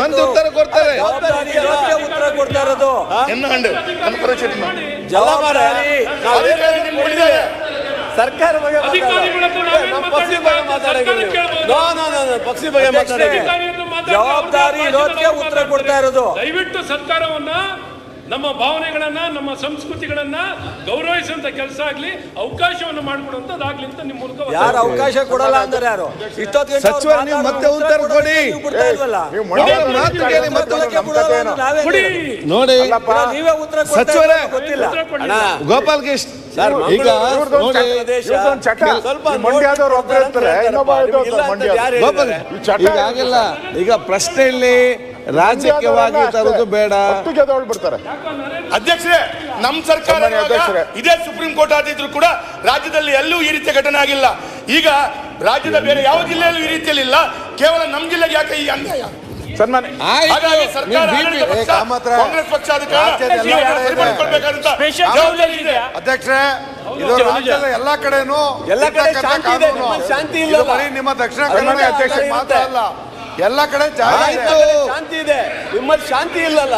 ಮಂತ್ರಿ ಉತ್ತರ ಕೊಡ್ತಾರೆ. ಜವಾಬ್ದಾರಿ ಉತ್ತರ ಕೊಡ್ತಾ ಇರೋದು. ಜವಾಬ್ದಾರಿ. ಸರ್ಕಾರ ಬಗ್ಗೆ ಪಕ್ಷಿ ಬಗ್ಗೆ ಮಾತಾಡೋದು? ಪಕ್ಷಿ ಬಗ್ಗೆ ಮಾತಾಡೋದು ಜವಾಬ್ದಾರಿ ಉತ್ತರ ಕೊಡ್ತಾ ಇರೋದು. ದಯವಿಟ್ಟು ಸರ್ಕಾರವನ್ನ ನಮ್ಮ ಭಾವನೆಗಳನ್ನ ನಮ್ಮ ಸಂಸ್ಕೃತಿಗಳನ್ನ ಗೌರವಿಸುವಂತ ಕೆಲಸ ಆಗ್ಲಿ ಅವಕಾಶವನ್ನು ಮಾಡಿಕೊಡುವಂತದ್ದಾಗಲಿ ಅಂತ ನಿಮ್ಮ ಮೂಲಕ ಯಾರು ಅವಕಾಶ ಕೊಡಲ್ಲ ಅಂದ್ರೆ ಯಾರು? ಇಷ್ಟೊತ್ತು ಮತ್ತೆ ಉತ್ತರ ಕೊಡಿ. ಕೊಡಿ. ನೋಡಿ. ನೀವೇ ಉತ್ತರ ಸಚಿವರೇ. ಗೊತ್ತಿಲ್ಲ. ಅಣ್ಣ, ಗೋಪಾಲ್ ಕೃಷ್ಣ ಸರ್, ಈಗ ಗೋಪಾಲ್ ಈಗ ಆಗಿಲ್ಲ. ಈಗ ಪ್ರಶ್ನೆಯಲ್ಲಿ ರಾಜಕೀಯವಾಗಿ ತರೋದು ಬೇಡ. ಬಿಡ್ತಾರೆ. ಅಧ್ಯಕ್ಷರೇ ನಮ್ಮ ಸರ್ಕಾರ ಇದೇ ಸುಪ್ರೀಂ ಕೋರ್ಟ್ ಆದಿದ್ರು ಕೂಡ ರಾಜ್ಯದಲ್ಲಿ ಎಲ್ಲೂ ಈ ರೀತಿಯ ಘಟನೆ ಆಗಿಲ್ಲ. ಈಗ ರಾಜ್ಯದ ಬೇರೆ ಯಾವ ಜಿಲ್ಲೆಯಲ್ಲೂ ಈ ರೀತಿಯಲ್ಲಿ ಇಲ್ಲ. ಕೇವಲ ನಮ್ಮ ಜಿಲ್ಲೆಗೆ ಯಾಕೆ ಈ ಅನ್ಯಾಯ? ಸನ್ಮಾನ ಕಾಂಗ್ರೆಸ್ ಪಕ್ಷ ಅಧ್ಯಕ್ಷರೇ ಇದು ರಾಜ್ಯದ ಎಲ್ಲಾ ಕಡೆನೂ ಎಲ್ಲಾ ಕಡೆ ಶಾಂತಿ ಇಲ್ಲ? ಬರೀ ನಿಮ್ಮ ದಕ್ಷಿಣ ಕನ್ನಡ ಅಧ್ಯಕ್ಷ ಮಾತ್ರ ಅಲ್ಲ. ಎಲ್ಲ ಕಡೆ ಶಾಂತಿ ಇದೆ. ನಿಮ್ಮಲ್ಲಿ ಶಾಂತಿ ಇಲ್ಲಲ್ಲ.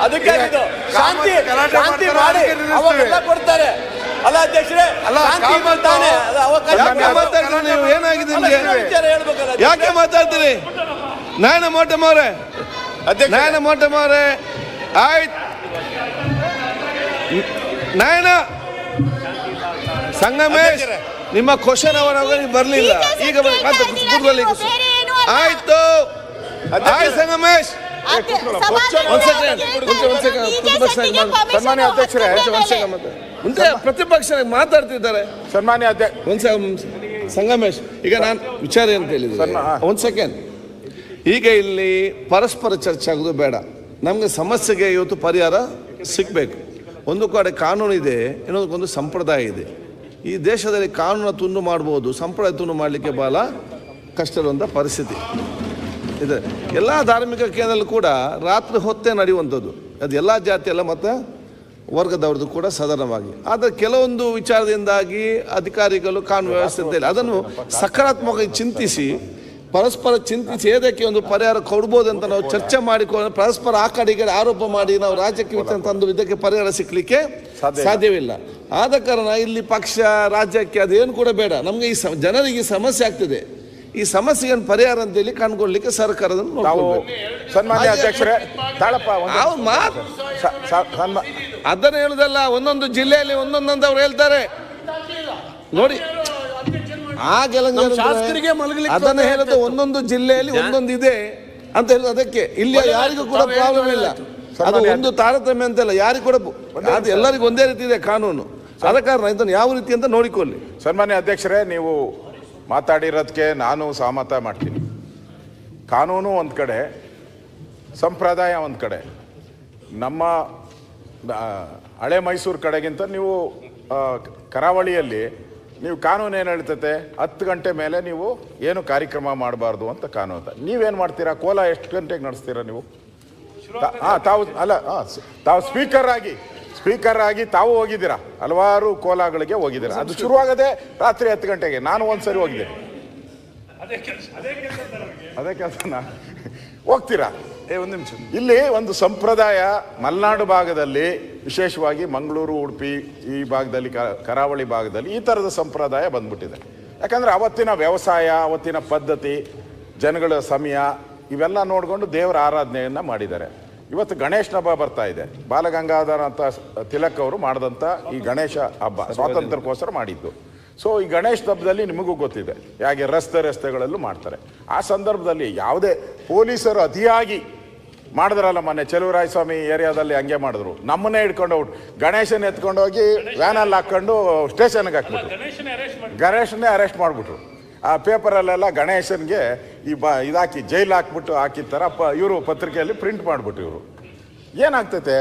ಅದಕ್ಕೆ ಇದು ಶಾಂತಿ ಶಾಂತಿ ಮಾಡಿ. ಅವಾಗೆಲ್ಲ ಕೊಡ್ತಾರೆ. ಅಲ್ಲ ಅಧ್ಯಕ್ಷರೇ ಅಲ್ಲ, ಶಾಂತಿ ಕಾಮತ್ತು- ಬರ್ತಾನೆ ಅದು ಅವಕಾಶ ಯಾಕೆ ಕೊಡ್ತಾರೆ. ಮಾತಾಡ್ತೀರಿ ನೀವು? ಏನಾಗಿದೆ ನಿಮಗೆ? ನಿಮ್ಗೆ ಇನ್ನೊಂದು ವಿಚಾರ ಹೇಳ್ಬೇಕಲ್ಲ ಯಾಕೆ ಮಾತಾಡ್ತೀರಿ? ನಾಯನ ಮೋಟಮ್ ಅವರೇ ಅಧ್ಯಕ್ಷರೇ, ನಾಯನ ಮೋಟಮ್ ಅವರೇ ಆಯ್ತು. ನಾಯನ. ಸಂಗಮೇಶ್ ನಿಮ್ಮ ಕ್ವಶನ್ ಅವರ ಬರ್ಲಿಲ್ಲ. ಈಗ ಕೂತ್ಕೊಳ್ಳಿ ಆಯ್ತು. ಆಯ್ತು ಸಂಗಮೇಶ್. ಸನ್ಮಾನ್ಯ ಅಧ್ಯಕ್ಷರೇ. ಮುಂದೆ ಪ್ರತಿಪಕ್ಷ ಮಾತಾಡ್ತಿದ್ದಾರೆ. ಸನ್ಮಾನ್ಯ ಅಧ್ಯಕ್ಷ ಸಂಗಮೇಶ್ ಈಗ ನಾನು ವಿಚಾರ ಅಂತ ಹೇಳಿದ್ರೆ. ಒಂದ್ ಸೆಕೆಂಡ್. ಈಗ ಇಲ್ಲಿ ಪರಸ್ಪರ ಚರ್ಚೆ ಆಗೋದು ಬೇಡ. ನಮಗೆ ಸಮಸ್ಯೆಗೆ ಇವತ್ತು ಪರಿಹಾರ ಸಿಗಬೇಕು. ಒಂದು ಕಡೆ ಕಾನೂನು ಇದೆ ಇನ್ನೊಂದಕ್ಕೊಂದು ಸಂಪ್ರದಾಯ ಇದೆ. ಈ ದೇಶದಲ್ಲಿ ಕಾನೂನು ತುಂಡು ಮಾಡ್ಬೋದು ಸಂಪ್ರದಾಯ ತುಂಡು ಮಾಡಲಿಕ್ಕೆ ಬಹಳ ಕಷ್ಟ ಇರುವಂಥ ಪರಿಸ್ಥಿತಿ. ಇದೆ. ಎಲ್ಲ ಧಾರ್ಮಿಕ ಕೇಂದ್ರಲ್ಲೂ ಕೂಡ ರಾತ್ರಿ ಹೊತ್ತೇ ನಡೆಯುವಂಥದ್ದು. ಅದು ಎಲ್ಲ ಜಾತಿ ಎಲ್ಲ ಮತ್ತು ವರ್ಗದವ್ರದ್ದು ಕೂಡ ಸಾಧಾರಣವಾಗಿ. ಆದರೆ ಕೆಲವೊಂದು ವಿಚಾರದಿಂದಾಗಿ ಅಧಿಕಾರಿಗಳು ಕಾನೂನು ವ್ಯವಸ್ಥೆ ಅಂತ ಇಲ್ಲ. ಅದನ್ನು ಸಕಾರಾತ್ಮಕವಾಗಿ ಚಿಂತಿಸಿ ಪರಸ್ಪರ ಚಿಂತಿಸಿ ಏದಕ್ಕೆ ಒಂದು ಪರಿಹಾರ ಕೊಡ್ಬೋದು ಅಂತ ನಾವು ಚರ್ಚೆ ಮಾಡಿಕೊಂಡು ಪರಸ್ಪರ ಆ ಕಡೆಗೆ ಆರೋಪ ಮಾಡಿ ನಾವು ರಾಜ್ಯಕ್ಕೆ ವಿಚಾರ ತಂದು ಇದಕ್ಕೆ ಪರಿಹಾರ ಸಿಕ್ಕಲಿಕ್ಕೆ ಸಾಧ್ಯವಿಲ್ಲ. ಆದ ಕಾರಣ ಇಲ್ಲಿ ಪಕ್ಷ ರಾಜ್ಯಕ್ಕೆ ಅದೇನು ಕೂಡ ಬೇಡ. ನಮಗೆ ಈ ಸ- ಜನರಿಗೆ ಸಮಸ್ಯೆ ಆಗ್ತದೆ. ಈ ಸಮಸ್ಯೆಯನ್ನು ಪರಿಹಾರ ಅಂತೇಳಿ ಹೇಳಿ ಸರ್ಕಾರದನ್ನು ಸರ್ಕಾರದ ನೋಡ್ಕೊಳ್ಬೇಕು. ಸನ್ಮಾನ್ಯ ಅಧ್ಯಕ್ಷರೇ ತಾಳಪ್ಪ ಮಾತು ಅದನ್ನ ಹೇಳುದಲ್ಲ ಒಂದೊಂದು ಜಿಲ್ಲೆಯಲ್ಲಿ ಒಂದೊಂದೊಂದು ಅವ್ರು ಹೇಳ್ತಾರೆ. ನೋಡಿ ಮಲಗಲಿ ಅದನ್ನ ಹೇಳುದು ಒಂದೊಂದು ಜಿಲ್ಲೆಯಲ್ಲಿ ಒಂದೊಂದು ಇದೆ ಅಂತ ಹೇಳುದು ಅದಕ್ಕೆ. ಇಲ್ಲಿ ಯಾರಿಗೂ ಕೂಡ ಪ್ರಾಬ್ಲಮ್ ಇಲ್ಲ. ಅದು ಒಂದು ತಾರತಮ್ಯ ಅಂತಲ್ಲ ಯಾರಿಗೂ ಕೂಡ ಅದು ಎಲ್ಲರಿಗೂ ಒಂದೇ ರೀತಿ ಇದೆ ಕಾನೂನು. ಅದ ಕಾರಣ ಇದನ್ನು ಯಾವ ರೀತಿ ಅಂತ ನೋಡಿಕೊಳ್ಳಿ. ಸನ್ಮಾನ್ಯ ಅಧ್ಯಕ್ಷರೇ ನೀವು ಮಾತಾಡಿರೋದಕ್ಕೆ ನಾನು ಸಹಮತ ಮಾಡ್ತೀನಿ. ಕಾನೂನು ಒಂದು ಕಡೆ ಸಂಪ್ರದಾಯ ಒಂದು ಕಡೆ. ನಮ್ಮ ಹಳೆ ಮೈಸೂರು ಕಡೆಗಿಂತ ನೀವು ಕರಾವಳಿಯಲ್ಲಿ ನೀವು ಕಾನೂನು ಏನು ಹೇಳ್ತೈತೆ? ಹತ್ತು ಗಂಟೆ ಮೇಲೆ ನೀವು ಏನು ಕಾರ್ಯಕ್ರಮ ಮಾಡಬಾರ್ದು ಅಂತ ಕಾನೂನು ಅಂತ. ನೀವೇನು ಮಾಡ್ತೀರಾ? ಕೋಲ ಎಷ್ಟು ಗಂಟೆಗೆ ನಡೆಸ್ತೀರಾ ನೀವು? ಹಾಂ ತಾವು ಅಲ್ಲ ಹಾಂ ತಾವು ಸ್ಪೀಕರ್ ಆಗಿ. ಸ್ಪೀಕರ್ ಆಗಿ ತಾವು ಹೋಗಿದ್ದೀರಾ? ಹಲವಾರು ಕೋಲಾಗಳಿಗೆ ಹೋಗಿದ್ದೀರಾ? ಅದು ಶುರುವಾಗದೆ ರಾತ್ರಿ ಹತ್ತು ಗಂಟೆಗೆ. ನಾನು ಒಂದ್ಸರಿ ಹೋಗಿದ್ದೆ. ಅದೇ ಕೆಲಸನ ಹೋಗ್ತೀರಾ? ಏ ಒಂದು ನಿಮಿಷ ಇಲ್ಲಿ ಒಂದು ಸಂಪ್ರದಾಯ ಮಲೆನಾಡು ಭಾಗದಲ್ಲಿ ವಿಶೇಷವಾಗಿ ಮಂಗಳೂರು ಉಡುಪಿ ಈ ಭಾಗದಲ್ಲಿ ಕರಾವಳಿ ಭಾಗದಲ್ಲಿ ಈ ಥರದ ಸಂಪ್ರದಾಯ ಬಂದ್ಬಿಟ್ಟಿದೆ. ಯಾಕಂದ್ರೆ ಅವತ್ತಿನ ವ್ಯವಸಾಯ ಅವತ್ತಿನ ಪದ್ಧತಿ ಜನಗಳ ಸಮಯ ಇವೆಲ್ಲ ನೋಡಿಕೊಂಡು ದೇವರ ಆರಾಧನೆಯನ್ನ ಮಾಡಿದ್ದಾರೆ. ಇವತ್ತು ಗಣೇಶನ ಹಬ್ಬ ಬರ್ತಾ ಇದೆ. ಬಾಲಗಂಗಾಧರ ಅಂತ ತಿಲಕ್ ಅವರು ಮಾಡಿದಂಥ ಈ ಗಣೇಶ ಹಬ್ಬ ಸ್ವಾತಂತ್ರ್ಯಕ್ಕೋಸ್ಕರ ಮಾಡಿದ್ದು. ಸೊ ಈ ಗಣೇಶ ಹಬ್ಬದಲ್ಲಿ ನಿಮಗೂ ಗೊತ್ತಿದೆ ಹೇಗೆ ರಸ್ತೆ ರಸ್ತೆಗಳಲ್ಲೂ ಮಾಡ್ತಾರೆ. ಆ ಸಂದರ್ಭದಲ್ಲಿ ಯಾವುದೇ ಪೊಲೀಸರು ಅತಿಯಾಗಿ ಮಾಡಿದ್ರಲ್ಲ ಮೊನ್ನೆ ಚೆಲುವರಾಯ ಸ್ವಾಮಿ ಏರಿಯಾದಲ್ಲಿ ಹಂಗೆ ಮಾಡಿದ್ರು. ನಮ್ಮನ್ನೇ ಹಿಡ್ಕೊಂಡು ಹೋಗ್ಬಿಟ್ಟು ಗಣೇಶನ ಎತ್ಕೊಂಡು ಹೋಗಿ ವ್ಯಾನಲ್ಲಿ ಹಾಕ್ಕೊಂಡು ಸ್ಟೇಷನ್ಗೆ ಹಾಕ್ಬಿಟ್ರು. ಗಣೇಶನೇ ಅರೆಸ್ಟ್ ಮಾಡಿ ಗಣೇಶನ್ನೇ ಅರೆಸ್ಟ್ ಮಾಡಿಬಿಟ್ರು. ಆ ಪೇಪರಲ್ಲೆಲ್ಲ ಗಣೇಶನ್ಗೆ ಈ ಬ ಇದಾಕಿ ಜೈಲ್ ಹಾಕ್ಬಿಟ್ಟು ಹಾಕಿರ್ತಾರೆ ಪ ಇವರು ಪತ್ರಿಕೆಯಲ್ಲಿ ಪ್ರಿಂಟ್ ಮಾಡಿಬಿಟ್ಟು ಇವರು. ಏನಾಗ್ತೈತೆ?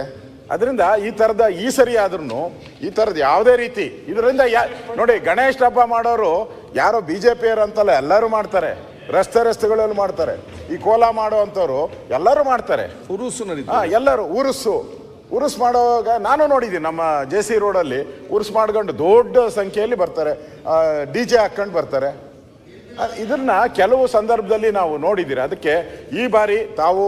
ಅದರಿಂದ ಈ ಥರದ ಈ ಸರಿ ಆದ್ರೂ ಈ ಥರದ್ದು ಯಾವುದೇ ರೀತಿ ಇದರಿಂದ ಯಾ ನೋಡಿ ಗಣೇಶ ಹಬ್ಬ ಮಾಡೋರು ಯಾರೋ ಬಿ ಜೆ ಪಿಯರು ಅಂತಲ್ಲ ಎಲ್ಲರೂ ಮಾಡ್ತಾರೆ. ರಸ್ತೆ ರಸ್ತೆಗಳಲ್ಲಿ ಮಾಡ್ತಾರೆ. ಈ ಕೋಲ ಮಾಡೋವಂಥವ್ರು ಎಲ್ಲರೂ ಮಾಡ್ತಾರೆ. ಉರುಸು ಹಾಂ ಹಾ ಎಲ್ಲರೂ ಉರುಸು. ಉರುಸು ಮಾಡೋವಾಗ ನಾನು ನೋಡಿದ್ದೀನಿ ನಮ್ಮ ಜೆ ಸಿ ರೋಡಲ್ಲಿ ಉರುಸು ಮಾಡ್ಕೊಂಡು ದೊಡ್ಡ ಸಂಖ್ಯೆಯಲ್ಲಿ ಬರ್ತಾರೆ. ಡಿ ಜೆ ಹಾಕ್ಕೊಂಡು ಬರ್ತಾರೆ. ಇದನ್ನ ಕೆಲವು ಸಂದರ್ಭದಲ್ಲಿ ನಾವು ನೋಡಿದ್ದೀರಿ. ಅದಕ್ಕೆ ಈ ಬಾರಿ ತಾವು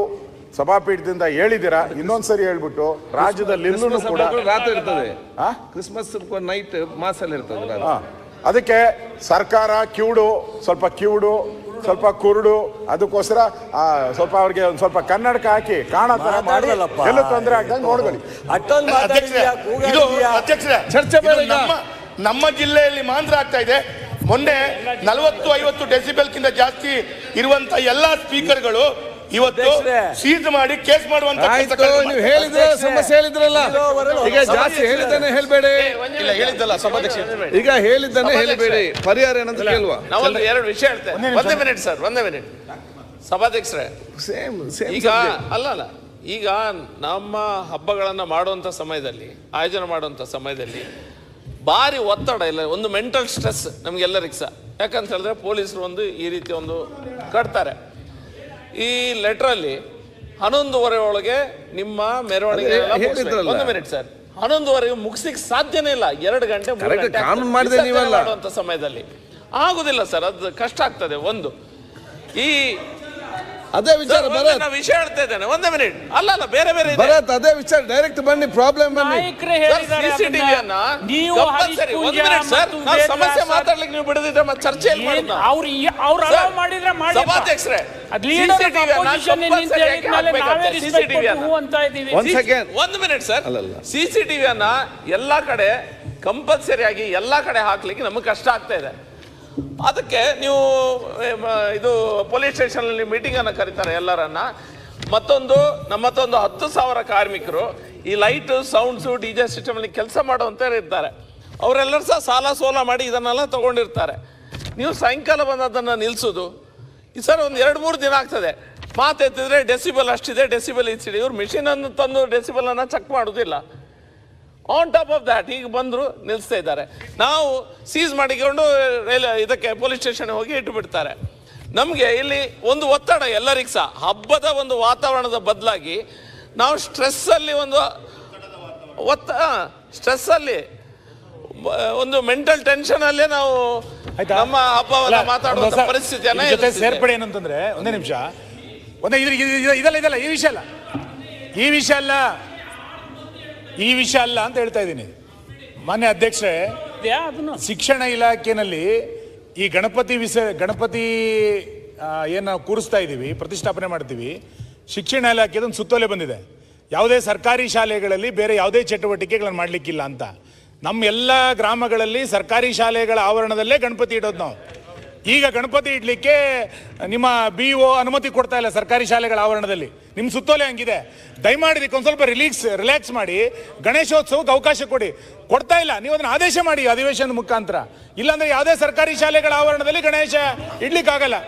ಸಭಾಪೀಠದಿಂದ ಹೇಳಿದಿರಾ? ಇನ್ನೊಂದ್ಸರಿ ಹೇಳ್ಬಿಟ್ಟು ರಾಜ್ಯದಲ್ಲಿ ಕ್ರಿಸ್ಮಸ್ ಕೂಡ ಕೂಡ ರಾತ್ರಿ ಇರ್ತದೆ. ಆ? ಕ್ರಿಸ್ಮಸ್ ನೈಟ್ ಮಾಸಲ್ಲಿ ಇರ್ತದೆ. ಅದಕ್ಕೆ ಸರ್ಕಾರ ಕಿವುಡು ಸ್ವಲ್ಪ ಕಿವುಡು ಸ್ವಲ್ಪ ಕುರುಡು ಅದಕ್ಕೋಸ್ಕರ ಆ, ಸ್ವಲ್ಪ ಅವ್ರಿಗೆ ಒಂದ್ ಸ್ವಲ್ಪ ಕನ್ನಡಕ ಹಾಕಿ ಕಾಣೋ ತರ ಮಾಡಿ ಮಾತಾಡ್ದಲ್ಲಪ್ಪ. ಎಲ್ಲೂ ತೊಂದರೆ ಆಗ್ದಂಗೆ ನೋಡ್ಕೊಳ್ಳಿ ಇದು ಅಧ್ಯಕ್ಷರೇ ಚರ್ಚೆ ನಮ್ಮ ನಮ್ಮ ಜಿಲ್ಲೆಯಲ್ಲಿ ಮಾಂದ್ರ ಆಗ್ತಾ ಇದೆ. ಮೊನ್ನೆ ನಲವತ್ತು ಐವತ್ತು ಡೆಸಿಬೆಲ್ಕಿಂತ ಜಾಸ್ತಿ ಇರುವಂತ ಎಲ್ಲಾ ಸ್ಪೀಕರ್ಗಳು ಇವತ್ತು ಸೀಜ್ ಮಾಡಿ ಕೇಸ್ ಮಾಡುವಂತ ನೀವು ಹೇಳಿದ್ರೆ ಸಮಸ್ಯೆ ಹೇಳಿದ್ರಲ್ಲ? ಈಗ ಜಾಸ್ತಿ ಹೇಳಿದ್ದಾನೆ ಹೇಳ್ಬೇಡಿ. ಇಲ್ಲ ಹೇಳಿದ್ದಲ್ಲ ಸಭಾಧ್ಯಕ್ಷ ಈಗ ಹೇಳಿದ್ದಾನೆ ಹೇಳಬೇಡಿ. ಪರಿಹಾರ ಏನಂತ ಕೇಳುವ. ನಾವೊಂದು ಎರಡು ವಿಷಯ ಹೇಳ್ತೇವೆ ಒಂದೇ ಮಿನಿಟ್ ಸರ್ ಒಂದೇ ಮಿನಿಟ್. ಸಭಾಧ್ಯಕ್ಷರೇ. ಸೇಮ್ ಸೇಮ್ ಈಗ ಅಲ್ಲ ಅಲ್ಲ. ಈಗ ನಮ್ಮ ಹಬ್ಬಗಳನ್ನು ಮಾಡುವಂತ ಸಮಯದಲ್ಲಿ ಆಯೋಜನೆ ಮಾಡುವಂತ ಸಮಯದಲ್ಲಿ ಭಾರಿ ಒತ್ತಡ ಇಲ್ಲ ಒಂದು ಮೆಂಟಲ್ ಸ್ಟ್ರೆಸ್ ನಮಗೆಲ್ಲರಿಗೆ ಸಹ ಯಾಕಂತ ಹೇಳಿದ್ರೆ ಪೊಲೀಸರು ಒಂದು ಈ ರೀತಿ ಒಂದು ಕಟ್ತಾರೆ. ಈ ಲೆಟ್ರಲ್ಲಿ ಹನ್ನೊಂದುವರೆ ಒಳಗೆ ನಿಮ್ಮ ಮೆರವಣಿಗೆ ಎಲ್ಲ ಅದೇ ಮುಗಿಸ್ಬೇಕು. ಒಂದು ಮಿನಿಟ್ ಸರ್ ಹನ್ನೊಂದುವರೆಗೆ ಮುಗಿಸ್ಲಿಕ್ಕೆ ಸಾಧ್ಯನೇ ಇಲ್ಲ ಎರಡು ಗಂಟೆ ಮೂರು Correct, ಗಂಟೆ ಕಾನೂನು ಆಗ್ತದೆ. ಮಾಡಿದೆ ವಿಸರ್ಜನೆ ನೀವಲ್ಲ. ಮಾಡುವಂತ ಸಮಯದಲ್ಲಿ ಆಗುದಿಲ್ಲ ಸರ್ ಅದು ಕಷ್ಟ ಆಗ್ತದೆ ಒಂದು ಈ ಅದೇ ವಿಚಾರ ವಿಷಯ ಹೇಳ್ತಾ ಇದ್ದೇನೆ ಒಂದೇ ಮಿನಿಟ್ ಅಲ್ಲ ಅಲ್ಲ ಬೇರೆ ಬೇರೆ ಇದೆ. ಭರತ್ ಅದೇ ವಿಚಾರ. ಡೈರೆಕ್ಟ್ ಬನ್ನಿ ಪ್ರಾಬ್ಲಮ್ ಬನ್ನಿ. ನಾಯಕರೇ ಸರ್, ಹೇಳಿದ್ದಾರೆ CCTV ಅದನ್ನ. ಯನ್ನ ನೀವು compulsory, ಹರಿಪೂಜ ಒಂದು minute ಸರ್, ಮತ್ತು ನಾವು ವೇದವ್ಯಾಸ ಸಮಸ್ಯೆ ಮಾತಾಡ್ಲಿಕ್ಕೆ ನೀವು ಬಿಡದಿದ್ರೆ ಮತ್ತೆ ಚರ್ಚೆಯಲ್ಲಿ ಏನ್- ಮಾಡೋಣ. ಅವ್ರು ಈ- ಅವ್ರು ಸರ್, allow ಮಾಡಿದ್ರೆ ಮಾಡಿ ಸಭಾಧ್ಯಕ್ಷರೇ, ಅದ್ leader of CCTV ಯನ್ನ opposition ನಿಂತ ಯಾಕೆ ಹೇಳಿದ್ಮೇಲೆ ನಾವೇ ಹಾಕ್ಬೇಕಂತೆ? respect CCTV ಕೊಟ್ಟು ಹೂ ಅಂತ ಇದೀವಿ ಒಂದ್ ಸೆಕೆಂಡ್ ಒಂದು ಮಿನಿಟ್ ಸರ್. ಅಲ್ಲಲ್ಲ. ಸಿಸಿಟಿವಿಯನ್ನ ಎಲ್ಲಾ ಕಡೆ ಕಂಪಲ್ಸರಿ ಆಗಿ ಎಲ್ಲಾ ಕಡೆ ಹಾಕ್ಲಿಕ್ಕೆ ನಮಗೆ ಕಷ್ಟ ಆಗ್ತಾ ಇದೆ. ಅದಕ್ಕೆ ನೀವು ಇದು ಪೊಲೀಸ್ ಸ್ಟೇಷನ್ ಅಲ್ಲಿ ಮೀಟಿಂಗ್ ಅನ್ನ ಕರೀತಾರೆ ಎಲ್ಲರನ್ನ. ಮತ್ತೊಂದು ನಮ್ಮತ್ತೊಂದು ಹತ್ತು ಸಾವಿರ ಕಾರ್ಮಿಕರು ಈ light sounds D J system ಅಲ್ಲಿ ಕೆಲಸ ಮಾಡುವಂತ ಇರ್ತಾರೆ. ಅವರೆಲ್ಲರೂ ಸಹ ಸಾಲ ಸೋಲ ಮಾಡಿ ಇದನ್ನೆಲ್ಲ ತಗೊಂಡಿರ್ತಾರೆ. ನೀವು ಸಾಯಂಕಾಲ ಬಂದು ಅದನ್ನು ನಿಲ್ಲಿಸೋದು ಈ ಸರ್ ಒಂದು ಎರಡು, ಮೂರು ದಿನ ಆಗ್ತದೆ. ಮಾತೆತ್ತಿದ್ರೆ ಡೆಸಿಬಲ್ ಅಷ್ಟಿದೆ ಡೆಸಿಬಲ್ ಇಷ್ಟಿದೆ ಇವ್ರು ಮಿಷಿನನ್ನು ತಂದು ಡೆಸಿಬಲ್ ಅನ್ನ ಚೆಕ್ ಮಾಡೋದಿಲ್ಲ. ಆನ್ ಟಾಪ್ ಆಫ್ ದ್ಯಾಟ್ ಈಗ ಬಂದರು ನಿಲ್ಲಿಸ್ತಾ ಇದ್ದಾರೆ. ನಾವು ಸೀಸ್ ಮಾಡಿಕೊಂಡು ರೈಲ್ ಇದಕ್ಕೆ ಪೊಲೀಸ್ ಸ್ಟೇಷನ್ ಹೋಗಿ ಇಟ್ಟು ಬಿಡ್ತಾರೆ ನಮಗೆ ಇಲ್ಲಿ ಒಂದು ಒತ್ತಡ ಎಲ್ಲರಿಗೂ ಸಹ. ಹಬ್ಬದ ಒಂದು ವಾತಾವರಣದ ಬದಲಾಗಿ ನಾವು ಸ್ಟ್ರೆಸ್ಸಲ್ಲಿ ಒಂದು ಒತ್ತ ಸ್ಟ್ರೆಸ್ಸಲ್ಲಿ ಒಂದು ಮೆಂಟಲ್ ಟೆನ್ಷನ್ ಅಲ್ಲೇ ನಾವು? ನಮ್ಮ ಹಬ್ಬವನ್ನು ಮಾತಾಡುವ ಮಾತಾಡುವಂತ ಒಂದು ಹೊಸ- ಪರಿಸ್ಥಿತಿಯನ್ನ ಜೊತೆ ಸೇರ್ಪಡೆ ಏನಂತಂದ್ರೆ ಒಂದೇ ನಿಮಿಷ. ಒಂದೇ ಇದಲ್ಲ ಇದಲ್ಲ ಈ ವಿಷಯ ಅಲ್ಲ. ಈ ವಿಷಯ ಅಲ್ಲ. ಈ ವಿಷಯ ಅಲ್ಲ ಅಂತ ಹೇಳ್ತಾ ಇದ್ದೀನಿ. ಮಾನ್ಯ ಅಧ್ಯಕ್ಷರೇ ಅದನ್ನು. ಶಿಕ್ಷಣ ಇಲಾಖೆನಲ್ಲಿ ಈ ಗಣಪತಿ ವಿಸ ಗಣಪತಿ ಏನು ನಾವು ಕೂರಿಸ್ತಾ ಇದ್ದೀವಿ ಪ್ರತಿಷ್ಠಾಪನೆ ಮಾಡ್ತೀವಿ. ಶಿಕ್ಷಣ ಇಲಾಖೆ ಅದೊಂದು ಸುತ್ತೋಲೆ ಬಂದಿದೆ. ಯಾವುದೇ ಸರ್ಕಾರಿ ಶಾಲೆಗಳಲ್ಲಿ ಬೇರೆ ಯಾವುದೇ ಚಟುವಟಿಕೆಗಳನ್ನು ಮಾಡಲಿಕ್ಕಿಲ್ಲ ಅಂತ. ನಮ್ಮ ಎಲ್ಲ ಗ್ರಾಮಗಳಲ್ಲಿ ಸರ್ಕಾರಿ ಶಾಲೆಗಳ ಆವರಣದಲ್ಲೇ ಗಣಪತಿ ಇಡೋದು ನಾವು. ಈಗ ಗಣಪತಿ ಇಡ್ಲಿಕ್ಕೆ ನಿಮ್ಮ ಬಿ ಒ ಅನುಮತಿ ಕೊಡ್ತಾ ಇಲ್ಲ ಸರ್ಕಾರಿ ಶಾಲೆಗಳ ಆವರಣದಲ್ಲಿ. ನಿಮ್ಮ ಸುತ್ತೋಲೆ ಹಂಗಿದೆ. ದಯಮಾಡಿ ಇದಕ್ಕೆ ಒಂದು ಸ್ವಲ್ಪ ರಿಲೀಕ್ಸ್ ರಿಲ್ಯಾಕ್ಸ್ ಮಾಡಿ. ಗಣೇಶೋತ್ಸವಕ್ಕೆ ಅವಕಾಶ ಕೊಡಿ. ಕೊಡ್ತಾ ಇಲ್ಲ. ನೀವು ಅದನ್ನ ಆದೇಶ ಮಾಡಿ ಅಧಿವೇಶನದ ಮುಖಾಂತರ. ಇಲ್ಲಾಂದ್ರೆ ಯಾವುದೇ ಸರ್ಕಾರಿ ಶಾಲೆಗಳ ಆವರಣದಲ್ಲಿ ಗಣೇಶ ಇಡ್ಲಿಕ್ಕಾಗಲ್ಲ.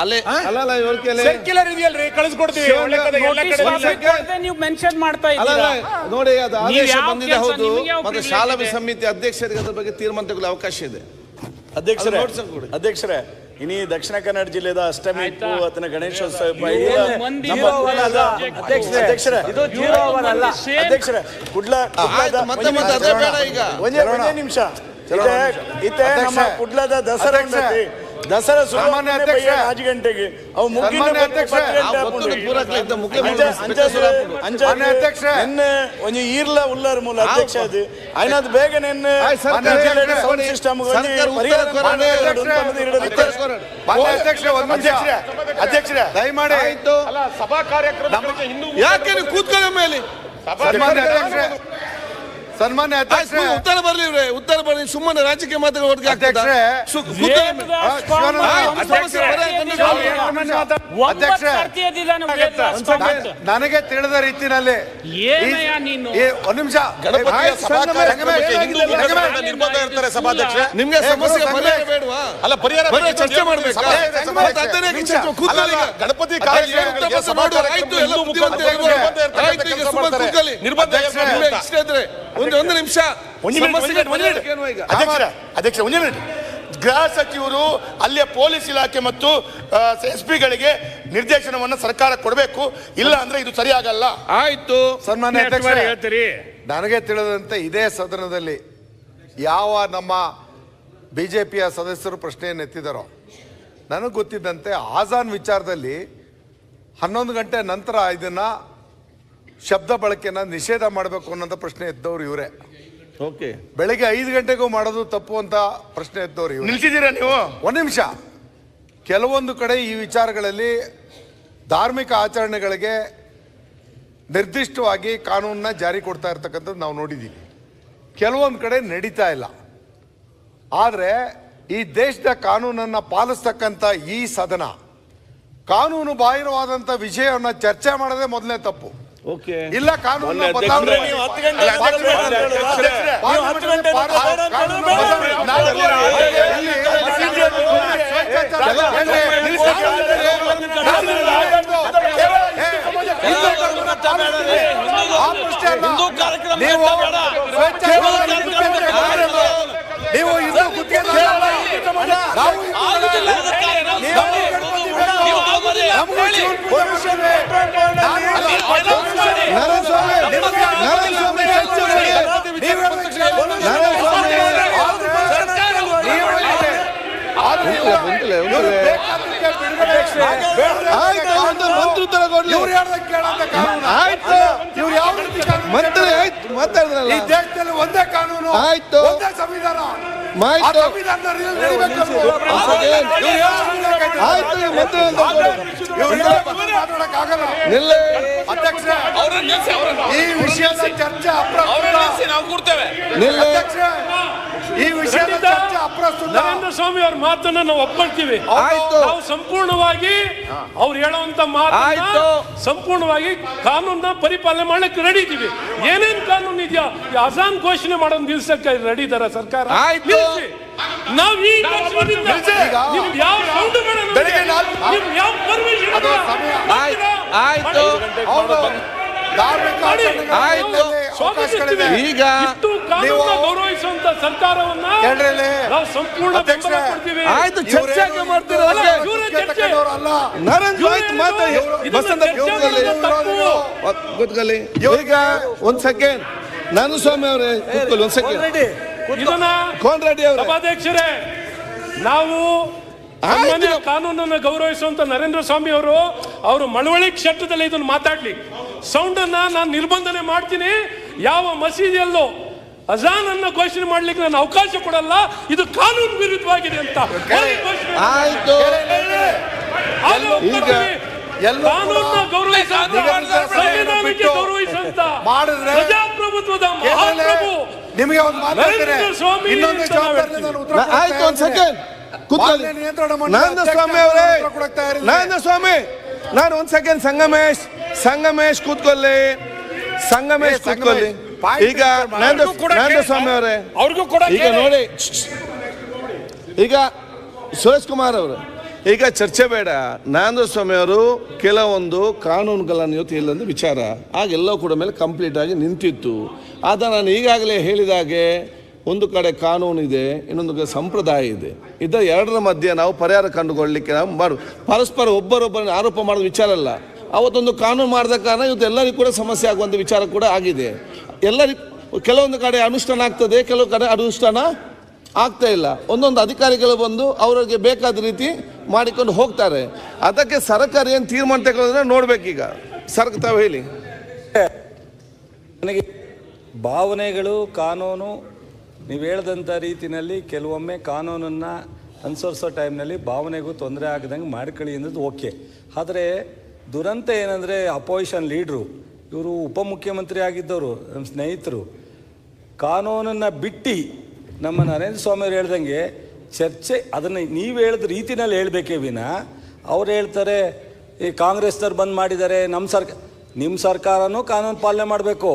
ಅಲ್ಲೇ ಅಲ್ಲಲ್ಲ ಇವ್ರ ಕೇಳಿ. ಸರ್ಕ್ಯುಲರ್ ಇದೆಯಲ್ರಿ. ಕಳಿಸ್ಕೊಡ್ತೀವಿ. ಒಳ್ಳೆ ಕಡೆ ಎಲ್ಲ ಕಡೆ. ನೀವು ಮೆನ್ಷನ್ ಮಾಡ್ತಾ ಇದ್ದೀರಾ ಅಲ್ಲ, ನೋಡಿ ಅದು ಆದೇಶ ಬಂದಿದೆ ಹೌದು. ಮತ್ತೆ ಶಾಲಾ? ಸಮಿತಿ ಅಧ್ಯಕ್ಷರಿಗೆ ಅದ್ರ ಬಗ್ಗೆ ತೀರ್ಮಾನ ಅವಕಾಶ ಇದೆ. ಅಧ್ಯಕ್ಷರೇ. ಅಧ್ಯಕ್ಷರೇ ಇನಿ ದಕ್ಷಿಣ ಕನ್ನಡ ಜಿಲ್ಲೆದ ಅಷ್ಟಮಿ? ಅಥವಾ ಗಣೇಶೋತ್ಸವ ಅಧ್ಯಕ್ಷರೇ ಅಧ್ಯಕ್ಷರೇ ಇದು ಜೀರೋ ಅವರ್ ಅಲ್ಲ. ಅಧ್ಯಕ್ಷರೇ ಕುಡ್ಲ ಆಯ್ತು, ಮತ್ತೆ ಮತ್ತೆ ಅದೇ ಬೇಡ ಈಗ ಒಂದೇ ನಿಮಿಷ ಇದೆ ಇತ್ತೆ ನಮ್ಮ ಕುಡ್ಲದ ದಸರಾ. ದಸರಾ ಸಾಮಾನ್ಯ ಅಧ್ಯಕ್ಷ. ರಾಜು ಗಂಟೆಗೆ ಅವು ಸನ್ಮಾನ್ಯ ಅಧ್ಯಕ್ಷ. ಮುಖ್ಯ ಮಾನ್ಯ ಅಧ್ಯಕ್ಷ. ನಿನ್ನೆ ಒಂಜಿ ಈರ್ಲ ಉಲ್ಲರ್ ಮೂಲ ಅಧ್ಯಕ್ಷ ಅದು. ಐನದ್ ಬೇಗ ನಿನ್ನೆ. ಸೌಂಡ್ ಸಿಸ್ಟಮ್ ಅಧ್ಯಕ್ಷ. ದಯಮಾಡಿ. ಆಯ್ತು. ಸಭಾ ಕಾರ್ಯಕ್ರಮ ಯಾಕೆ ಕೂತ್ಕೊಳ್ಳೋ ಮೇಲೆ? ಸನ್ಮಾನ್ಯ ಅಧ್ಯಕ್ಷ ಸನ್ಮಾನ್ಯ ಆಯ್ತು, ಅಧ್ಯಕ್ಷ ಉತ್ತರ ಬರ್ಲಿ ಇವ್ರೆ ಉತ್ತರ ಬರ್ಲಿ. ಸುಮ್ಮನೆ ರಾಜಕೀಯ ಮಾತುಗಳು ಒಟ್ಟಿಗೆ ಆಗ್ತದಾ? ನನಗೆ ತಿಳಿದ ರೀತಿಯಲ್ಲಿ ಒಂದ್ ನಿಮಿಷ. ನಿರ್ಬಂಧ ಇರ್ತಾರೆ ಸಭಾಧ್ಯಕ್ಷ. ನಿಮ್ಗೆ ಸಮಸ್ಯೆ ಅಲ್ಲ ಪರಿಹಾರ ಚರ್ಚೆ ಮಾಡಬೇಕು. ಗಣಪತಿ. ನಿರ್ಬಂಧ ಒಂದು ಒಂದು ನಿಮಿಷ. ಅಧ್ಯಕ್ಷ ಒಂದು ಮಿನಿಟ್, ಗೃಹ ಸಚಿವರು ಅಲ್ಲಿಯ ಪೊಲೀಸ್ ಇಲಾಖೆ ಮತ್ತು ಎಸ್ ಪಿಗಳಿಗೆ ನಿರ್ದೇಶನವನ್ನು ಸರ್ಕಾರ ಕೊಡಬೇಕು. ಇಲ್ಲ ಅಂದ್ರೆ ಇದು ಸರಿಯಾಗಲ್ಲ. ಆಯ್ತು. ಸನ್ಮಾನ್ಯ ಹೇಳ್ತೀರಿ. ನನಗೆ ತಿಳಿದಂತೆ ಇದೇ ಸದನದಲ್ಲಿ ಯಾವ ನಮ್ಮ ಬಿಜೆಪಿಯ ಸದಸ್ಯರು ಪ್ರಶ್ನೆಯನ್ನು ಎತ್ತಿದರೋ ನನಗೆ ಗೊತ್ತಿದ್ದಂತೆ ಆಜಾನ್ ವಿಚಾರದಲ್ಲಿ ಹನ್ನೊಂದು ಗಂಟೆ ನಂತರ ಇದನ್ನ ಶಬ್ದ ಬಳಕೆಯನ್ನು ನಿಷೇಧ ಮಾಡಬೇಕು ಅನ್ನೋಂಥ ಪ್ರಶ್ನೆ ಎದ್ದವರು ಇವರೇ. ಓಕೆ. ಬೆಳಗ್ಗೆ ಐದು ಗಂಟೆಗೂ ಮಾಡೋದು ತಪ್ಪು ಅಂತ ಪ್ರಶ್ನೆ ಎದ್ದವ್ರಿ ನಿಲ್ಸಿದ್ದೀರಾ ನೀವು? ಒಂದು ನಿಮಿಷ. ಕೆಲವೊಂದು ಕಡೆ ಈ ವಿಚಾರಗಳಲ್ಲಿ ಧಾರ್ಮಿಕ ಆಚರಣೆಗಳಿಗೆ ನಿರ್ದಿಷ್ಟವಾಗಿ ಕಾನೂನನ್ನ ಜಾರಿ ಕೊಡ್ತಾ ಇರ್ತಕ್ಕಂಥದ್ದು ನಾವು ನೋಡಿದ್ದೀವಿ ಕೆಲವೊಂದು ಕಡೆ ನಡೀತಾ ಇಲ್ಲ. ಆದರೆ ಈ ದೇಶದ ಕಾನೂನನ್ನು ಪಾಲಿಸ್ತಕ್ಕಂಥ ಈ ಸದನ ಕಾನೂನು ಬಾಹಿರವಾದಂಥ ವಿಷಯವನ್ನು ಚರ್ಚೆ ಮಾಡೋದೇ ಮೊದಲನೇ ತಪ್ಪು. ಓಕೆ. ಇಲ್ಲ ಕಾನೂನು ಬದಲಾವಣೆ ನೀವು? ಹಿಂದೂ ಇದು ಗುತ್ತಿಗೆ ನೀವು ಆಗೋದೇ ಹೇಳಿ. ಬಂದಿಲ್ಲ, ಬಂದಿಲ್ಲ. ಮಾತಾಡಿದ್ರಲ್ಲ. ಈ ದೇಶದಲ್ಲಿ ಒಂದೇ ಕಾನೂನು ಆಯ್ತು. ಒಂದೇ ಸಂವಿಧಾನ. ಆ ಆಯ್ತು ಮತ್ತೆ ನಡೀಬೇಕು ಆಯ್ತು ಈ ಮಂತ್ರಿ ಅಂತ ಕೊಡು. ಮಾತಾಡಕ್ಕಾಗಲ್ಲ. ಅವ್ರನ್ನ ಈ ವಿಷಯದ ಚರ್ಚೆ ನಾವು ಕೂರ್ತೇವೆ. ನಿಲ್ಲ. ಅಧ್ಯಕ್ಷರೇ ಈ ವಿಷಯದ ಖಂಡಿತ ಚರ್ಚೆ ಅಪ್ರಸ್ತುತ. ನರೇಂದ್ರ ಸ್ವಾಮಿ ಅವ್ರ ಮಾತನ್ನ ನಾವು ಒಪ್ಪಳ್ತೀವಿ ಆಯ್ತು. ನಾವು ಸಂಪೂರ್ಣವಾಗಿ ಅವ್ರು ಹೇಳುವಂತ ಮಾತನ್ನ ಆಯ್ತು. ಸಂಪೂರ್ಣವಾಗಿ ಕಾನೂನ ಪರಿಪಾಲನೆ ಮಾಡ್ಲಿಕ್ಕೆ ರೆಡಿ ಇದೀವಿ ಏನೇನ್ ಕಾನೂನು ಇದೆಯಾ? ಈ ಅಜಾನ್ ಘೋಷಣೆ ಮಾಡೋದು ನಿಲ್ಸಕ್ಕೆ ರೆಡಿ ಇದಾರ ಸರ್ಕಾರ. ಆಯ್ತು. ನಾವ್ ಈ ಯಾವ ಸೌಂಡ್ ಬೇಡ ಪರ್ಮಿಷನ್? ಆಯ್ತು. ಆಯ್ತು. ಈಗ ಗೌರವಿಸುವಂತ ಸರ್ಕಾರವನ್ನ ನಾವು ಸಂಪೂರ್ಣ ಬೆಂಬಲ ಅಧ್ಯಕ್ಷರೇ. ಕೊಡ್ತೀವಿ. ಆಯ್ತು ಚರ್ಚೆ. ಯಾಕೆ ಮಾಡ್ತೀರ ನರೇಂದ್ರ ಆಯ್ತು ಮಾತಾಡಿ ಬಸಂತ ಕೂತ್ಕೊಳ್ಳಿ. ಈಗ ಒಂದ್ ಸೆಕೆಂಡ್ ನಾನು ಸ್ವಾಮಿ ಅವರೇ ಕೂತ್ಕೊಳ್ಳಿ ಒಂದ್ ಸೆಕೆಂಡ್ ಇದನ್ನ ಕೋನ್ ರೆಡ್ಡಿ ಅವರು. ಸಭಾಧ್ಯಕ್ಷರೇ ನಾವು ಕಾನೂನನ್ನು ಗೌರವಿಸುವಂತ ನರೇಂದ್ರ ಸ್ವಾಮಿ ಅವರು ಅವರು ಮಳವಳ್ಳಿ ಕ್ಷೇತ್ರದಲ್ಲಿ ಇದನ್ನು ಮಾತಾಡ್ಲಿ. ಸೌಂಡ್ ಅನ್ನ ನಾನು ನಿರ್ಬಂಧನೆ ಮಾಡ್ತೀನಿ. ಯಾವ ಮಸೀದಿಯಲ್ಲೂ ಅಜಾನ್ ಅನ್ನ ಘೋಷಣೆ ಮಾಡ್ಲಿಕ್ಕೆ ನಾನು ಅವಕಾಶ ಕೊಡಲ್ಲ. ಇದು ಕಾನೂನು ವಿರುದ್ಧವಾಗಿದೆ ಅಂತ. ಮಾಡಿ. ಆಯ್ತು. ಕೂಡ ಕಾನೂನನ್ನ ಬಿಟ್ಟು ಗೌರವಿಸುವಂತ ಮಾಡಿದ್ರೆ ಪ್ರಜಾಪ್ರಭುತ್ವದ ಮಹಾಪ್ರಭು ನಿಮಗೆ ಒಂದು ಮಾತು ಹೇಳ್ತೇನೆ. ಸ್ವಾಮಿ ಇನ್ನೊಂದು ಜವಾಬ್ದಾರಿ ನಾನು ಉತ್ತರ ಆಯ್ತು ಒಂದ್. ಸೆಕೆಂಡ್ ಕೂತ್ಕೊಳ್ಳಿ. ನಿಯಂತ್ರಣ ಮಂಡಳಿ ನರೇಂದ್ರ ಸ್ವಾಮಿ ಅವರೇ. ಉತ್ತರ ಕೊಡಕ್ಕೆ ತಯಾರಿಲ್ಲ. ನರೇಂದ್ರ ಸ್ವಾಮಿ. ನಾನು ಒಂದ್ ಸೆಕೆಂಡ್ ಸಂಗಮೇಶ್. ಸಂಗಮೇಶ್ ಕೂತ್ಕೊಳ್ಳಿ. ಸಂಗಮೇಶ್ ಕೂತ್ಕೊಳ್ಳಿ. ಈಗ ಕೂಡ ಸ್ವಾಮಿ ಅವರೇ. ಅವ್ರಿಗೂ ಕೂಡ ಈಗ ನೋಡಿ ಈಗ ಸುರೇಶ್ ಕುಮಾರ್ ಅವರು. ಈಗ ಚರ್ಚೆ ಬೇಡ. ನಾಂದ್ರ ಸ್ವಾಮಿ ಅವರು ಕೆಲವೊಂದು ಕಾನೂನುಗಳನ್ನು ಇವತ್ತು ಇಲ್ಲೊಂದು ವಿಚಾರ. ಆಗೆಲ್ಲವೂ ಕೂಡ ಮೇಲೆ ಕಂಪ್ಲೀಟ್ ಆಗಿ ನಿಂತಿತ್ತು. ಆದ ನಾನು ಈಗಾಗಲೇ ಹೇಳಿದಾಗೆ ಒಂದು ಕಡೆ ಕಾನೂನು ಇದೆ ಇನ್ನೊಂದು ಕಡೆ ಸಂಪ್ರದಾಯ ಇದೆ. ಇದರ ಎರಡರ ಮಧ್ಯೆ ನಾವು ಪರಿಹಾರ ಕಂಡುಕೊಳ್ಳಲಿಕ್ಕೆ ನಾವು ಮಾಡು. ಪರಸ್ಪರ ಒಬ್ಬರೊಬ್ಬರನ್ನು ಆರೋಪ ಮಾಡೋದು ವಿಚಾರ ಅಲ್ಲ. ಅವತ್ತೊಂದು ಕಾನೂನು ಮಾಡಿದ ಕಾರಣ ಇವತ್ತು ಎಲ್ಲರಿಗೂ ಕೂಡ ಸಮಸ್ಯೆ ಆಗುವಂಥ ವಿಚಾರ ಕೂಡ ಆಗಿದೆ. ಎಲ್ಲರಿಗೂ ಕೆಲವೊಂದು ಕಡೆ ಅನುಷ್ಠಾನ ಆಗ್ತದೆ, ಕೆಲವು ಕಡೆ ಅನುಷ್ಠಾನ ಆಗ್ತಾ ಇಲ್ಲ. ಒಂದೊಂದು ಅಧಿಕಾರಿಗಳು ಬಂದು ಅವರಿಗೆ ಬೇಕಾದ ರೀತಿ ಮಾಡಿಕೊಂಡು ಹೋಗ್ತಾರೆ. ಅದಕ್ಕೆ ಸರ್ಕಾರ ಏನು ತೀರ್ಮಾನ ತಗೊಳ್ಳೋದ್ರೆ ನೋಡ್ಬೇಕೀಗ. ಸರ್ಕ ತಾವು ಹೇಳಿ. ನನಗೆ ಭಾವನೆಗಳು, ಕಾನೂನು, ನೀವು ಹೇಳ್ದಂಥ ರೀತಿಯಲ್ಲಿ ಕೆಲವೊಮ್ಮೆ ಕಾನೂನನ್ನು ಅನುಸರಿಸೋ ಟೈಮ್ನಲ್ಲಿ ಭಾವನೆಗೂ ತೊಂದರೆ ಆಗದಂಗೆ ಮಾಡ್ಕೊಳ್ಳಿ ಅನ್ನೋದು ಓಕೆ. ಆದರೆ ದುರಂತ ಏನಂದರೆ ಅಪೋಸಿಷನ್ ಲೀಡ್ರು, ಇವರು ಉಪಮುಖ್ಯಮಂತ್ರಿ ಆಗಿದ್ದವರು ನಮ್ಮ ಸ್ನೇಹಿತರು. ಕಾನೂನನ್ನು ಬಿಟ್ಟು ನಮ್ಮ ನರೇಂದ್ರ ಸ್ವಾಮಿ ಅವ್ರು ಹೇಳ್ದಂಗೆ ಚರ್ಚೆ, ಅದನ್ನು ನೀವು ಹೇಳಿದ ರೀತಿನಲ್ಲಿ ಹೇಳಬೇಕೇ ವಿನ ಅವ್ರು ಹೇಳ್ತಾರೆ, ಈ ಕಾಂಗ್ರೆಸ್ನವ್ರು ಬಂದ್ ಮಾಡಿದ್ದಾರೆ ನಮ್ಮ ಸರ್ಕಾರ ನಿಮ್ಮ ಸರ್ಕಾರನೂ ಕಾನೂನು ಪಾಲನೆ ಮಾಡಬೇಕು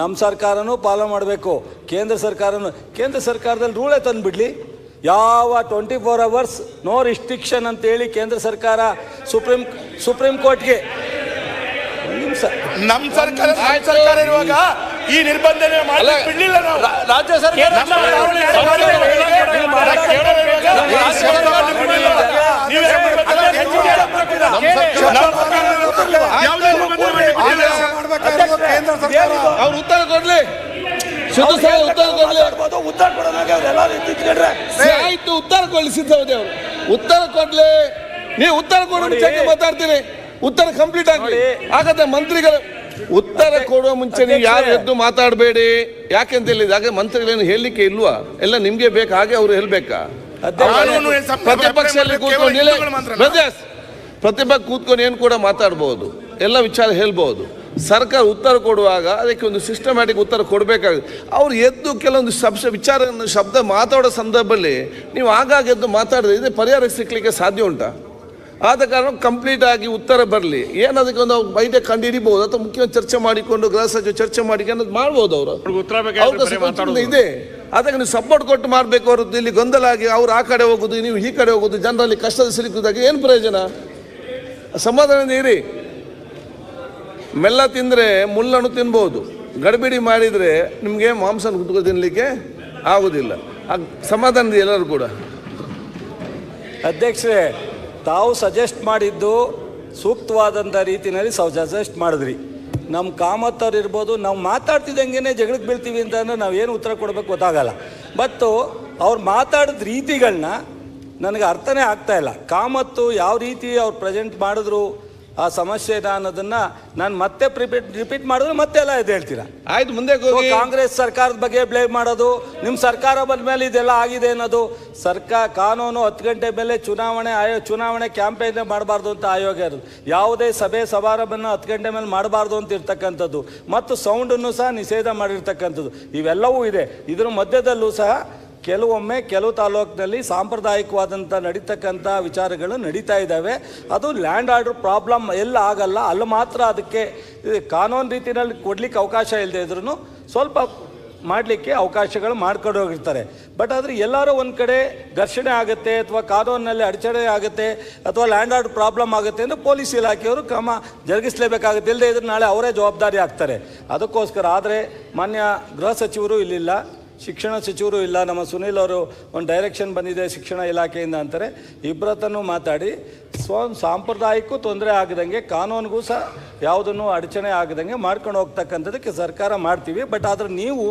ನಮ್ಮ ಸರ್ಕಾರನೂ ಪಾಲನೆ ಮಾಡಬೇಕು, ಕೇಂದ್ರ ಸರ್ಕಾರನೂ, ಕೇಂದ್ರ ಸರ್ಕಾರದಲ್ಲಿ ರೂಳೇ ತಂದುಬಿಡ್ಲಿ. ಯಾವ twenty four hours no restriction ಅಂತೇಳಿ ಕೇಂದ್ರ ಸರ್ಕಾರ ಸುಪ್ರೀಂ ಸುಪ್ರೀಂ ಕೋರ್ಟ್ಗೆ ಒಂದು ನಿಮಿಷ ನಮ್ ಸರ್ಕಾರ ಸರ್ಕಾರ ಇರುವಾಗ ಈ ನಿರ್ಬಂಧನೆ ಬಿಡ್ಲಿಲ್ಲ ನಾವು ರಾಜ್ಯ ಸರ್ಕಾರ ನಮ್ಮ ಕೇಂದ್ರ ಸರ್ಕಾರ ಅವ್ರು ಉತ್ತರ ಕೊಡ್ಲಿ ಶುದ್ಧ ಉತ್ತರ ಕೊಡೋದಾಗ ಅವ್ರೆಲ್ಲ ನಿಂತ್ಕೊಂಡ್ರೆ ಆಯ್ತು ಉತ್ತರ ಕೊಡ್ಲಿ ಸಿದ್ಧವತಿ ಅವರು ಉತ್ತರ ಕೊಡ್ಲಿ. ನೀವು ಉತ್ತರ ಕೊಡೋ ಮುಂಚೆ ಮಾತಾಡ್ತೀನಿ. ಮಾತಾಡ್ತೀರಿ ಉತ್ತರ ಕಂಪ್ಲೀಟ್ ಆಗಲಿ. ಹಾಗಾದ್ರೆ ಮಂತ್ರಿಗಳು ಉತ್ತರ ಕೊಡುವ ಮುಂಚೆ ನೀವು ಯಾರು ಎದ್ದು ಮಾತಾಡಬೇಡಿ. ಯಾಕೆಂತ ಹೇಳಿದ ಹಾಗೆ ಮಂತ್ರಿಗಳೇನು ಹೇಳಲಿಕ್ಕೆ ಇಲ್ವಾ? ಎಲ್ಲ ನಿಮ್ಗೆ ಬೇಕು ಹಾಗೆ ಅವ್ರು ಹೇಳ್ಬೇಕಾ? ಪ್ರತಿಪಕ್ಷದಲ್ಲಿ ಕೂತ್ಕೊಂಡು ಪ್ರತಿಪಕ್ಷ ಕೂತ್ಕೊಂಡು ಏನು ಕೂಡ ಮಾತಾಡ್ಬೋದು. ಎಲ್ಲ ವಿಚಾರ ಹೇಳ್ಬೋದು. ಸರ್ಕಾರ ಉತ್ತರ ಕೊಡುವಾಗ ಅದಕ್ಕೆ ಒಂದು ಸಿಸ್ಟಮ್ಯಾಟಿಕ್ ಉತ್ತರ ಕೊಡಬೇಕಾಗುತ್ತೆ. ಅವ್ರು ಎದ್ದು ಕೆಲವೊಂದು ಶಬ್ದ ವಿಚಾರ ಶಬ್ದ ಮಾತಾಡೋ ಸಂದರ್ಭದಲ್ಲಿ ನೀವು ಆಗಾಗ ಎದ್ದು ಮಾತಾಡಿದ್ರೆ ಇದೇ ಪರಿಹಾರ ಸಿಕ್ಕಲಿಕ್ಕೆ ಸಾಧ್ಯ ಉಂಟಾ? ಆದ ಕಾರಣ ಕಂಪ್ಲೀಟ್ ಆಗಿ ಉತ್ತರ ಬರಲಿ. ಏನದಕ್ಕೆ ಅದಕ್ಕೆ ಒಂದು ಬೈಟೆ ಕಂಡು ಹಿಡಿಬಹುದು ಅಥವಾ ಮುಖ್ಯ ಚರ್ಚೆ ಮಾಡಿಕೊಂಡು ಗೃಹ ಸಚಿವ ಚರ್ಚೆ ಮಾಡಿಕೊಂಡು ಮಾಡ್ಬೋದು ಅವರು? ಇದೆ. ಅದಕ್ಕೆ ನೀವು ಸಪೋರ್ಟ್ ಕೊಟ್ಟು ಮಾಡಬೇಕು ಹೊರತು ಇಲ್ಲಿ ಗೊಂದಲ ಆಗಿ ಅವ್ರು ಆ ಕಡೆ ಹೋಗುದು ನೀವು ಈ ಕಡೆ ಹೋಗುದು ಜನರಲ್ಲಿ ಕಷ್ಟದ ಸಿಲುಕಿದಾಗ ಏನು ಪ್ರಯೋಜನ? ಸಮಾಧಾನದಿಂದ ಇರಿ. ಮೆಲ್ಲ ತಿಂದರೆ ಮುಳ್ಳನ್ನು ತಿನ್ಬೋದು ಗಡಿಬಿಡಿ ಮಾಡಿದರೆ ನಿಮಗೆ ಮಾಂಸ ಕುತ್ಕೊ ತಿನ್ನಲಿಕ್ಕೆ ಆಗೋದಿಲ್ಲ. ಸಮಾಧಾನದ ಎಲ್ಲರೂ ಕೂಡ. ಅಧ್ಯಕ್ಷರೇ, ತಾವು ಸಜೆಸ್ಟ್ ಮಾಡಿದ್ದು ಸೂಕ್ತವಾದಂಥ ರೀತಿಯಲ್ಲಿ ಸಜೆಸ್ಟ್ ಮಾಡಿದ್ರಿ. ನಮ್ಮ ಕಾಮತ್ತವ್ರು ಇರ್ಬೋದು, ನಾವು ಮಾತಾಡ್ತಿದ್ದಂಗೆ ಜಗಳಕ್ಕೆ ಬೀಳ್ತೀವಿ ಅಂತ ಅಂದ್ರೆ ನಾವು ಏನು ಉತ್ತರ ಕೊಡಬೇಕು ಗೊತ್ತಾಗಲ್ಲ. ಮತ್ತು ಅವ್ರು ಮಾತಾಡಿದ ರೀತಿಗಳನ್ನ ನನಗೆ ಅರ್ಥನೇ ಆಗ್ತಾ ಇಲ್ಲ. ಕಾಮತ್ತು ಯಾವ ರೀತಿ ಅವ್ರು ಪ್ರೆಸೆಂಟ್ ಮಾಡಿದ್ರು ಆ ಸಮಸ್ಯೆ ನಾನು ಅನ್ನೋದನ್ನ ನಾನು ಮತ್ತೆ ರಿಪೀಟ್ ರಿಪೀಟ್ ಮಾಡಿದ್ರೆ ಮತ್ತೆ ಎಲ್ಲ ಇದು ಹೇಳ್ತೀರಾ? ಆಯ್ತು ಮುಂದೆ ಹೋಗಿ. ಕಾಂಗ್ರೆಸ್ ಸರ್ಕಾರದ ಬಗ್ಗೆ ಬ್ಲೇಮ್ ಮಾಡೋದು ನಿಮ್ಮ ಸರ್ಕಾರ ಬಂದ ಮೇಲೆ ಇದೆಲ್ಲ ಆಗಿದೆ ಅನ್ನೋದು ಸರ್ಕಾರ ಕಾನೂನು ಹತ್ತು ಗಂಟೆ ಮೇಲೆ ಚುನಾವಣೆ ಆಯೋ ಚುನಾವಣೆ ಕ್ಯಾಂಪೇನ್ ಮಾಡಬಾರ್ದು ಅಂತ ಆಯೋಗ ಇರೋದು ಯಾವುದೇ ಸಭೆ ಸಮಾರಂಭನ ಹತ್ತು ಗಂಟೆ ಮೇಲೆ ಮಾಡಬಾರ್ದು ಅಂತ ಇರ್ತಕ್ಕಂಥದ್ದು ಮತ್ತು ಸೌಂಡನ್ನು ಸಹ ನಿಷೇಧ ಮಾಡಿರ್ತಕ್ಕಂಥದ್ದು. ಇವೆಲ್ಲವೂ ಇದೆ. ಇದ್ರ ಮಧ್ಯದಲ್ಲೂ ಸಹ ಕೆಲವೊಮ್ಮೆ ಕೆಲವು ತಾಲೂಕಿನಲ್ಲಿ ಸಾಂಪ್ರದಾಯಿಕವಾದಂಥ ನಡೀತಕ್ಕಂಥ ವಿಚಾರಗಳು ನಡೀತಾ ಇದ್ದಾವೆ. ಅದು ಲ್ಯಾಂಡ್ ಆರ್ಡರ್ ಪ್ರಾಬ್ಲಮ್ ಎಲ್ಲ ಆಗಲ್ಲ. ಅಲ್ಲಿ ಮಾತ್ರ ಅದಕ್ಕೆ ಕಾನೂನು ರೀತಿಯಲ್ಲಿ ಕೊಡ್ಲಿಕ್ಕೆ ಅವಕಾಶ ಇಲ್ಲದೆ ಇದ್ರೂ ಸ್ವಲ್ಪ ಮಾಡಲಿಕ್ಕೆ ಅವಕಾಶಗಳು ಮಾಡ್ಕೊಂಡು ಹೋಗಿರ್ತಾರೆ. ಬಟ್ ಆದರೆ ಎಲ್ಲರೂ ಒಂದು ಕಡೆ ಘರ್ಷಣೆ ಆಗುತ್ತೆ ಅಥವಾ ಕಾನೂನಿನಲ್ಲಿ ಅಡಚಣೆ ಆಗುತ್ತೆ ಅಥವಾ ಲ್ಯಾಂಡ್ ಆರ್ಡ್ ಪ್ರಾಬ್ಲಮ್ ಆಗುತ್ತೆ ಅಂದರೆ ಪೊಲೀಸ್ ಇಲಾಖೆಯವರು ಕ್ರಮ ಜರುಗಿಸಲೇಬೇಕಾಗುತ್ತೆ. ಇಲ್ಲದೆ ಇದ್ರೆ ನಾಳೆ ಅವರೇ ಜವಾಬ್ದಾರಿ ಆಗ್ತಾರೆ. ಅದಕ್ಕೋಸ್ಕರ ಆದರೆ ಮಾನ್ಯ ಗೃಹ ಸಚಿವರು ಇಲ್ಲಿಲ್ಲ. ಶಿಕ್ಷಣ ಸಚಿವರು ಇಲ್ಲ, ನಮ್ಮ ಸುನೀಲ್ ಅವರು ಒಂದು ಡೈರೆಕ್ಷನ್ ಬಂದಿದೆ ಶಿಕ್ಷಣ ಇಲಾಖೆಯಿಂದ ಅಂತಾರೆ. ಇಬ್ಬರತ್ತನ್ನು ಮಾತಾಡಿ, ಸ್ವ, ಸಾಂಪ್ರದಾಯಿಕಕ್ಕೂ ತೊಂದರೆ ಆಗದಂಗೆ, ಕಾನೂನಿಗೂ ಸಹ ಯಾವುದನ್ನು ಅಡಚಣೆ ಆಗದಂಗೆ ಮಾಡ್ಕೊಂಡು ಹೋಗ್ತಕ್ಕಂಥದ್ದಕ್ಕೆ ಸರ್ಕಾರ ಮಾಡ್ತೀವಿ. ಬಟ್ ಆದರೆ ನೀವು